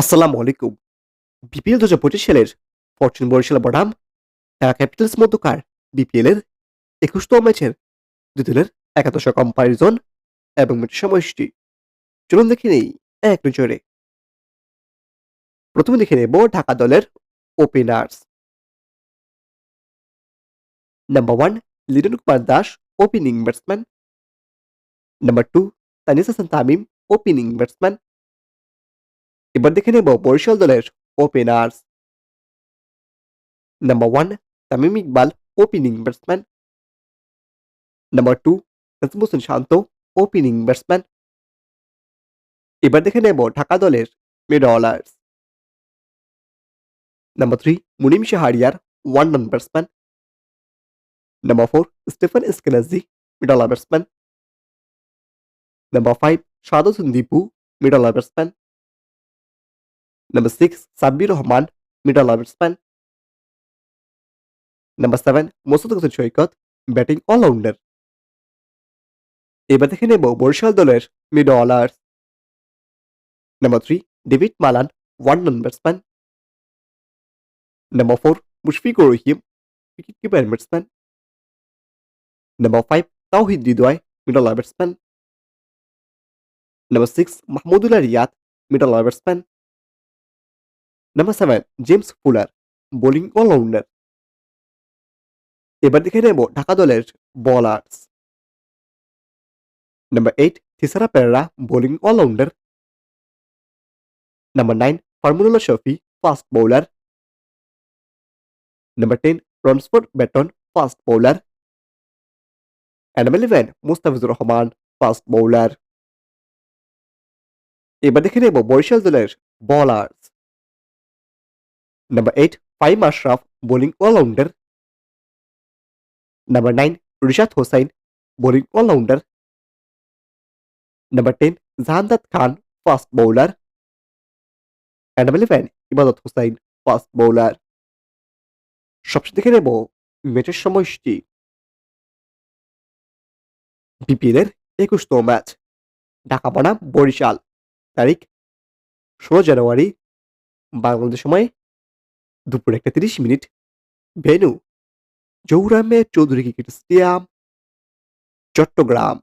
আসসালামু আলাইকুম। বিপিএল দু হাজার পঁচিশ সালের ফরচুন বরিশাল বনাম ঢাকা ক্যাপিটালস মধ্যকার বিপিএল এর একুশতম ম্যাচের দুই দলের একাদশ কম্পারিজন এবং ম্যাচের সময়সূচি। চলুন দেখে নেই এক নজরে। প্রথমে দেখে নেব ঢাকা দলের openers number one Liton Kumar Das opening batsman number two Tanzid Hasan Tamim opening batsman এবার দেখে নেব বরিশাল দলের openers number one Tamim Iqbal opening batsman number two Najmul Hossain Shanto opening batsman এবার দেখে নেব ঢাকা দলের mid orders number three Munim Shahriar one run batsman number four Stephan Eskinazi mid order batsman number five Saad Hossain Dipu mid order batsman Number 6, Sabir Rahman, middle order batsman. Number 7, Mosaddek Hossain Saikat, batting allrounder এবার দেখে নেব বরিশাল দলের mid orders number three David Malan one run batsman number four Mushfiqur Rahim wicket keeper batsman number five Towhid Hridoy middle batsman number six Mahmudullah Riyad middle batsman number seven James Fuller bowling allrounder এবার দেখে নেব ঢাকা দলের bowlers number eight Thisara Perera bowling allrounder number nine Farmullah Shafi fast bowler number ten Ronsford Beaton fast bowler number eleven Mustafizur Rahman fast bowler এবার দেখে নেব বরিশাল দলের bowlers Number 8, Faim Ashraf, bowling all-rounder. Number 9, Rishad Hossain, bowling all-rounder. Number 10, Zahandat Khan, fast bowler. And number 11, Ibadat Hossain, fast bowler. সবচেয়ে দেখে নেব ম্যাচের সময়সূচি BPL এর একুশতম ম্যাচ ঢাকা বনাম বরিশাল তারিখ ষোলো জানুয়ারি বাংলাদেশ সময় দুপুর একটা তিরিশ মিনিট। ভেনু জৌরামে চৌধুরী ক্রিকেট স্টেডিয়াম চট্টগ্রাম।